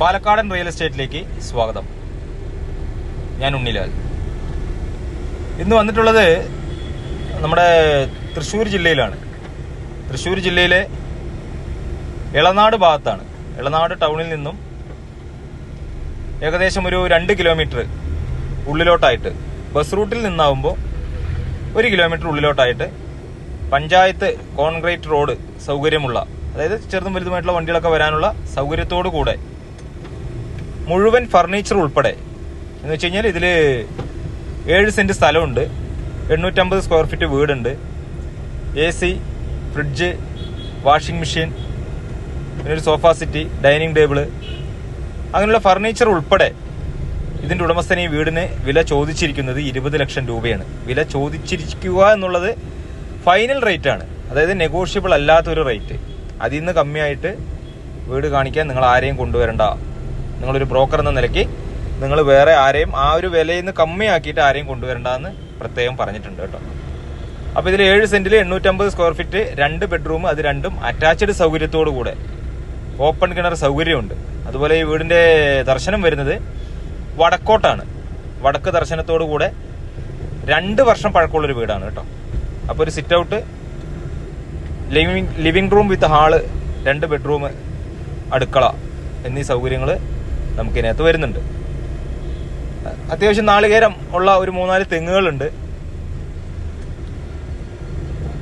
പാലക്കാടൻ റിയൽ എസ്റ്റേറ്റിലേക്ക് സ്വാഗതം. ഞാൻ ഉണ്ണിലാൽ. ഇന്ന് വന്നിട്ടുള്ളത് നമ്മുടെ തൃശ്ശൂർ ജില്ലയിലാണ്. തൃശ്ശൂർ ജില്ലയിലെ ഇളനാട് ഭാഗത്താണ്. ഇളനാട് ടൗണിൽ നിന്നും ഏകദേശം ഒരു രണ്ട് കിലോമീറ്റർ ഉള്ളിലോട്ടായിട്ട് ബസ് റൂട്ടിൽ നിന്നാവുമ്പോൾ ഒരു കിലോമീറ്റർ ഉള്ളിലോട്ടായിട്ട് പഞ്ചായത്ത് കോൺക്രീറ്റ് റോഡ് സൗകര്യമുള്ള അതായത് ചെറുതും വലുതുമായിട്ടുള്ള വണ്ടികളൊക്കെ വരാനുള്ള സൗകര്യത്തോടു കൂടെ മുഴുവൻ ഫർണിച്ചർ ഉൾപ്പെടെ. എന്ന് വെച്ച് കഴിഞ്ഞാൽ ഇതിൽ ഏഴ് സെന്റ് സ്ഥലമുണ്ട്. എണ്ണൂറ്റമ്പത് സ്ക്വയർ ഫീറ്റ് വീടുണ്ട്. A C fridge washing machine പിന്നെ ഒരു സോഫ സിറ്റി ഡൈനിങ് ടേബിൾ അങ്ങനെയുള്ള ഫർണിച്ചർ ഉൾപ്പെടെ ഇതിന്റെ ഉടമസ്ഥൻ ഈ വീടിന് വില ചോദിച്ചിരിക്കുന്നത് ഇരുപത് ലക്ഷം രൂപയാണ്. വില ചോദിച്ചിരിക്കുക എന്നുള്ളത് ഫൈനൽ റേറ്റ് ആണ്. അതായത് നെഗോഷ്യബിൾ അല്ലാത്തൊരു റേറ്റ് അതിൽ നിന്ന് കമ്മിയായിട്ട് വീട് കാണിക്കാൻ നിങ്ങൾ ആരെയും കൊണ്ടുവരണ്ട. നിങ്ങളൊരു ബ്രോക്കർ എന്ന നിലയ്ക്ക് നിങ്ങൾ വേറെ ആരെയും ആ ഒരു വിലയിൽ നിന്ന് കമ്മിയാക്കിയിട്ട് ആരെയും കൊണ്ടുവരണ്ടെന്ന് പ്രത്യേകം പറഞ്ഞിട്ടുണ്ട് കേട്ടോ. അപ്പോൾ ഇതിൽ ഏഴ് സെന്റിൽ എണ്ണൂറ്റമ്പത് സ്ക്വയർ ഫീറ്റ് രണ്ട് ബെഡ്റൂം അത് രണ്ടും അറ്റാച്ച്ഡ് സൗകര്യത്തോടു കൂടെ. ഓപ്പൺ കിണർ സൗകര്യമുണ്ട്. അതുപോലെ ഈ വീടിന്റെ ദർശനം വരുന്നത് വടക്കോട്ടാണ്. വടക്ക് ദർശനത്തോടു കൂടെ രണ്ട് വർഷം പഴക്കമുള്ളൊരു വീടാണ് കേട്ടോ. അപ്പോൾ ഒരു sit out living living room with hall രണ്ട് ബെഡ്റൂം അടുക്കള എന്നീ സൗകര്യങ്ങൾ നമുക്ക് ഇതിനകത്ത് വരുന്നുണ്ട്. അത്യാവശ്യം നാളികേരം ഉള്ള ഒരു മൂന്നാൽ തെങ്ങുകളുണ്ട്.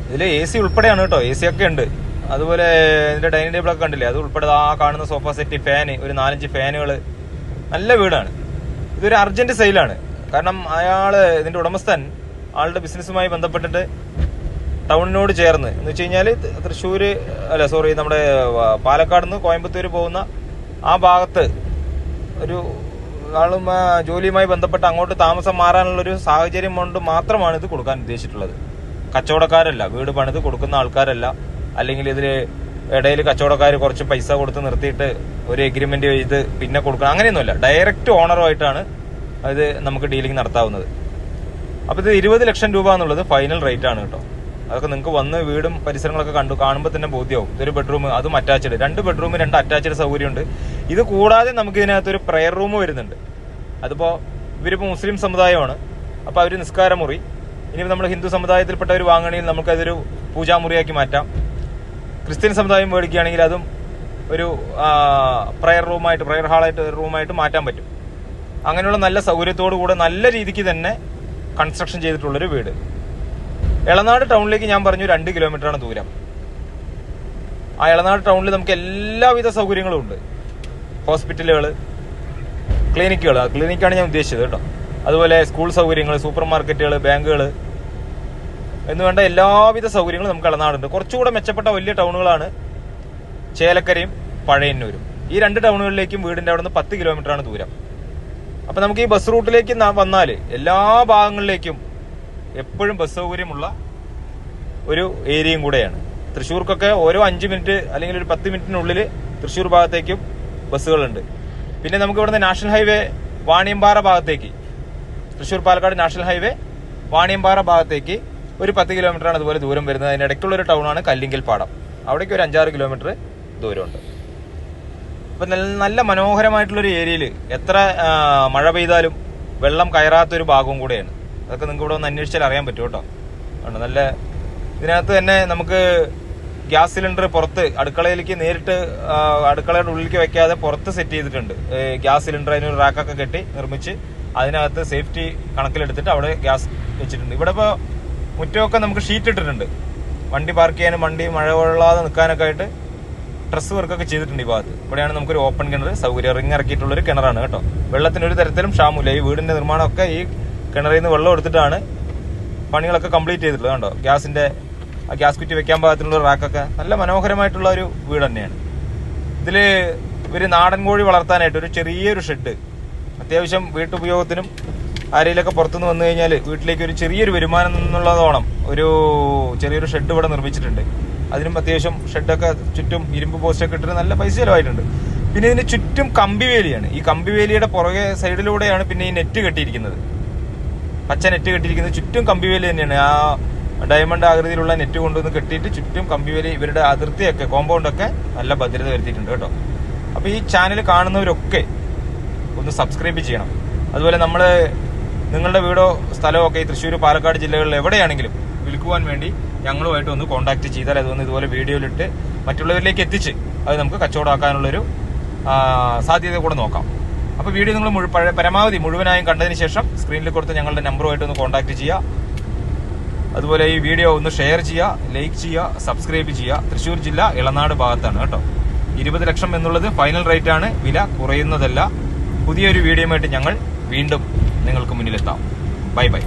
ഇതിൽ എ സി ഉൾപ്പെടെയാണ് കേട്ടോ. എ സി ഒക്കെ ഉണ്ട്. അതുപോലെ ഇതിന്റെ ഡൈനിങ് ടേബിൾ ഒക്കെ കണ്ടില്ലേ? അത് ഉൾപ്പെടെ ആ കാണുന്ന സോഫ സെറ്റ് ഫാന് ഒരു നാലഞ്ച് ഫാനുകൾ നല്ല വീടാണ്. ഇതൊരു അർജന്റ് സെയിലാണ് കാരണം അയാൾ ഇതിന്റെ ഉടമസ്ഥൻ ആളുടെ ബിസിനസ്സുമായി ബന്ധപ്പെട്ടിട്ട് ടൗണിനോട് ചേർന്ന്. എന്ന് വെച്ച് കഴിഞ്ഞാൽ തൃശ്ശൂര് അല്ല സോറി നമ്മുടെ പാലക്കാട് നിന്ന് കോയമ്പത്തൂർ പോകുന്ന ആ ഭാഗത്ത് ഒരു ആളും ജോലിയുമായി ബന്ധപ്പെട്ട് അങ്ങോട്ട് താമസം മാറാനുള്ള ഒരു സാഹചര്യം കൊണ്ട് മാത്രമാണ് ഇത് കൊടുക്കാൻ ഉദ്ദേശിച്ചിട്ടുള്ളത്. കച്ചവടക്കാരല്ല വീട് പണിത് കൊടുക്കുന്ന ആൾക്കാരല്ല. അല്ലെങ്കിൽ ഇതിൽ ഇടയിൽ കച്ചവടക്കാർ കുറച്ച് പൈസ കൊടുത്ത് നിർത്തിയിട്ട് ഒരു എഗ്രിമെന്റ് ചെയ്ത് പിന്നെ കൊടുക്കണം. അങ്ങനെയൊന്നുമല്ല. ഡയറക്റ്റ് ഓണറുമായിട്ടാണ് ഇത് നമുക്ക് ഡീലിംഗ് നടത്താവുന്നത്. അപ്പോൾ ഇത് ഇരുപത് ലക്ഷം രൂപ എന്നുള്ളത് ഫൈനൽ റേറ്റ് ആണ് കേട്ടോ. അതൊക്കെ നിങ്ങൾക്ക് വന്ന് വീടും പരിസരങ്ങളൊക്കെ കണ്ടു കാണുമ്പോൾ തന്നെ ബോധ്യമാവും ഇതൊരു ബെഡ്റൂം അതും അറ്റാച്ച്ഡ് രണ്ട് ബെഡ്റൂം രണ്ട് അറ്റാച്ച്ഡ് സൗകര്യമുണ്ട്. ഇത് കൂടാതെ നമുക്ക് ഇതിനകത്തൊരു പ്രെയർ റൂം വരുന്നുണ്ട്. അതിപ്പോ ഇവരിപ്പോ മുസ്ലിം സമുദായമാണ്. അപ്പോൾ അവർ നിസ്കാരമുറി. ഇനി നമ്മൾ ഹിന്ദു സമുദായത്തിൽപ്പെട്ട സമുദായത്തിൽപ്പെട്ടവർ വാങ്ങണമെങ്കിൽ നമുക്കതൊരു പൂജാമുറിയാക്കി മാറ്റാം. ക്രിസ്ത്യൻ സമുദായം മേടിക്കുകയാണെങ്കിൽ അതും ഒരു പ്രെയർ റൂമായിട്ട് പ്രയർ ഹാളായിട്ട് ഒരു റൂമായിട്ട് മാറ്റാൻ പറ്റും. അങ്ങനെയുള്ള നല്ല സൗകര്യത്തോടു കൂടെ നല്ല രീതിക്ക് തന്നെ കൺസ്ട്രക്ഷൻ ചെയ്തിട്ടുള്ളൊരു വീട്. എളനാട് ടൗണിലേക്ക് ഞാൻ പറഞ്ഞു രണ്ട് കിലോമീറ്ററാണ് ദൂരം. ആ എളനാട് ടൗണിൽ നമുക്ക് എല്ലാവിധ സൗകര്യങ്ങളും ഉണ്ട്. ഹോസ്പിറ്റലുകൾ ക്ലിനിക്കുകൾ ക്ലിനിക്കാണ് ഞാൻ ഉദ്ദേശിച്ചത് കേട്ടോ. അതുപോലെ സ്കൂൾ സൗകര്യങ്ങൾ സൂപ്പർ മാർക്കറ്റുകൾ ബാങ്കുകൾ എന്ന് വേണ്ട എല്ലാവിധ സൗകര്യങ്ങളും നമുക്ക് ഇളനാടുണ്ട് കുറച്ചുകൂടെ മെച്ചപ്പെട്ട വലിയ ടൗണുകളാണ് ചേലക്കരയും പഴയന്നൂരും. ഈ രണ്ട് ടൗണുകളിലേക്കും വീടിന്റെ അവിടെ നിന്ന് പത്ത് കിലോമീറ്റർ ആണ് ദൂരം. അപ്പൊ നമുക്ക് ഈ ബസ് റൂട്ടിലേക്ക് വന്നാൽ എല്ലാ ഭാഗങ്ങളിലേക്കും എപ്പോഴും ബസ് സൗകര്യമുള്ള ഒരു ഏരിയയും കൂടെയാണ്. തൃശ്ശൂർക്കൊക്കെ ഓരോ അഞ്ച് മിനിറ്റ് അല്ലെങ്കിൽ ഒരു പത്ത് മിനിറ്റിനുള്ളിൽ തൃശ്ശൂർ ഭാഗത്തേക്കും ബസ്സുകളുണ്ട്. പിന്നെ നമുക്ക് ഇവിടുന്ന് നാഷണൽ ഹൈവേ വാണിയമ്പാറ ഭാഗത്തേക്ക്. തൃശ്ശൂർ പാലക്കാട് നാഷണൽ ഹൈവേ വാണിയമ്പാറ ഭാഗത്തേക്ക് ഒരു പത്ത് കിലോമീറ്റർ ആണ് അതുപോലെ ദൂരം വരുന്നത്. അതിന്റെ ഇടയ്ക്കുള്ള ഒരു ടൗണാണ് കല്ലിങ്കിൽ പാടം. അവിടേക്ക് ഒരു അഞ്ചാറ് കിലോമീറ്റർ ദൂരമുണ്ട്. അപ്പൊ നല്ല മനോഹരമായിട്ടുള്ളൊരു ഏരിയയിൽ എത്ര മഴ പെയ്താലും വെള്ളം കയറാത്തൊരു ഭാഗവും കൂടെയാണ്. അതൊക്കെ നിങ്ങൾക്ക് ഇവിടെ ഒന്ന് അന്വേഷിച്ചാൽ അറിയാൻ പറ്റും കേട്ടോ. നല്ല ഇതിനകത്ത് തന്നെ നമുക്ക് ഗ്യാസ് സിലിണ്ടർ പുറത്ത് അടുക്കളയിലേക്ക് നേരിട്ട് അടുക്കളയുടെ ഉള്ളിലേക്ക് വെക്കാതെ പുറത്ത് സെറ്റ് ചെയ്തിട്ടുണ്ട്. ഗ്യാസ് സിലിണ്ടർ അതിനൊരു റാക്കൊക്കെ കെട്ടി നിർമ്മിച്ച് അതിനകത്ത് സേഫ്റ്റി കണക്കിലെടുത്തിട്ട് അവിടെ ഗ്യാസ് വെച്ചിട്ടുണ്ട്. ഇവിടെ ഇപ്പോൾ മുറ്റമൊക്കെ നമുക്ക് ഷീറ്റ് ഇട്ടിട്ടുണ്ട്. വണ്ടി പാർക്ക് ചെയ്യാനും വണ്ടി മഴ കൊള്ളാതെ നിൽക്കാനൊക്കെ ആയിട്ട് ഡ്രസ് വർക്കൊക്കെ ചെയ്തിട്ടുണ്ട് ഈ ഭാഗത്ത്. ഇവിടെയാണ് നമുക്കൊരു ഓപ്പൺ കിണർ സൗകര്യം. റിങ് ഇറക്കിയിട്ടുള്ളൊരു കിണറാണ് കേട്ടോ. വെള്ളത്തിന് ഒരു തരത്തിലും ക്ഷാമില്ല ഈ വീടിന്റെ നിർമ്മാണമൊക്കെ ഈ കിണറിൽ നിന്ന് വെള്ളം എടുത്തിട്ടാണ് പണികളൊക്കെ കംപ്ലീറ്റ് ചെയ്തിട്ടുള്ളത് കണ്ടോ? ഗ്യാസിന്റെ ആ ഗ്യാസ് കുറ്റി വെക്കാൻ പാകത്തിനുള്ള റാക്കൊക്കെ നല്ല മനോഹരമായിട്ടുള്ള ഒരു വീട് തന്നെയാണ്. ഇതിൽ ഇവർ നാടൻ കോഴി വളർത്താനായിട്ട് ഒരു ചെറിയൊരു ഷെഡ് അത്യാവശ്യം വീട്ടുപയോഗത്തിനും ആരെയിലൊക്കെ പുറത്തുനിന്ന് വന്നു കഴിഞ്ഞാൽ വീട്ടിലേക്ക് ഒരു ചെറിയൊരു വരുമാനം എന്നുള്ളതോണം ഒരു ചെറിയൊരു ഷെഡ് ഇവിടെ നിർമ്മിച്ചിട്ടുണ്ട്. അതിനും അത്യാവശ്യം ഷെഡൊക്കെ ചുറ്റും ഇരുമ്പ് പോസ്റ്റൊക്കെ ഇട്ടിട്ട് നല്ല പൈസ ചിലവായിട്ടുണ്ട്. പിന്നെ ഇതിന് ചുറ്റും കമ്പിവേലിയാണ് ഈ കമ്പിവേലിയുടെ പുറകെ സൈഡിലൂടെയാണ് പിന്നെ ഈ നെറ്റ് കെട്ടിയിരിക്കുന്നത്. പച്ച നെറ്റ് കെട്ടിയിരിക്കുന്നത്. ചുറ്റും കമ്പിവേലി തന്നെയാണ്. ആ ഡയമണ്ട് ആകൃതിയിലുള്ള നെറ്റ് കൊണ്ടുവന്ന് കെട്ടിയിട്ട് ചുറ്റും കമ്പി വരെ ഇവരുടെ അതിർത്തിയൊക്കെ കോമ്പൗണ്ടൊക്കെ നല്ല ഭദ്രത വരുത്തിയിട്ടുണ്ട് കേട്ടോ. അപ്പോൾ ഈ ചാനൽ കാണുന്നവരൊക്കെ ഒന്ന് സബ്സ്ക്രൈബ് ചെയ്യണം. അതുപോലെ നമ്മൾ നിങ്ങളുടെ വീടോ സ്ഥലമോ ഒക്കെ ഈ തൃശ്ശൂർ പാലക്കാട് ജില്ലകളിൽ എവിടെയാണെങ്കിലും വിൽക്കുവാൻ വേണ്ടി ഞങ്ങളുമായിട്ട് ഒന്ന് കോൺടാക്ട് ചെയ്താൽ അതൊന്ന് ഇതുപോലെ വീഡിയോയിലിട്ട് മറ്റുള്ളവരിലേക്ക് എത്തിച്ച് അത് നമുക്ക് കച്ചവടമാക്കാനുള്ളൊരു സാധ്യത കൂടെ നോക്കാം. അപ്പോൾ വീഡിയോ നിങ്ങൾ പരമാവധി മുഴുവനായും കണ്ടതിന് ശേഷം സ്ക്രീനിൽ കൊടുത്ത് ഞങ്ങളുടെ നമ്പറുമായിട്ട് ഒന്ന് കോൺടാക്ട് ചെയ്യുക. അതുപോലെ ഈ വീഡിയോ ഒന്ന് ഷെയർ ചെയ്യുക ലൈക്ക് ചെയ്യുക സബ്സ്ക്രൈബ് ചെയ്യുക. തൃശ്ശൂർ ജില്ല ഇളനാട് ഭാഗത്താണ് കേട്ടോ. ഇരുപത് ലക്ഷം എന്നുള്ളത് ഫൈനൽ റേറ്റ് ആണ്. വില കുറയുന്നതല്ല. പുതിയൊരു വീഡിയോയുമായിട്ട് ഞങ്ങൾ വീണ്ടും നിങ്ങൾക്ക് മുന്നിലെത്താം. Bye bye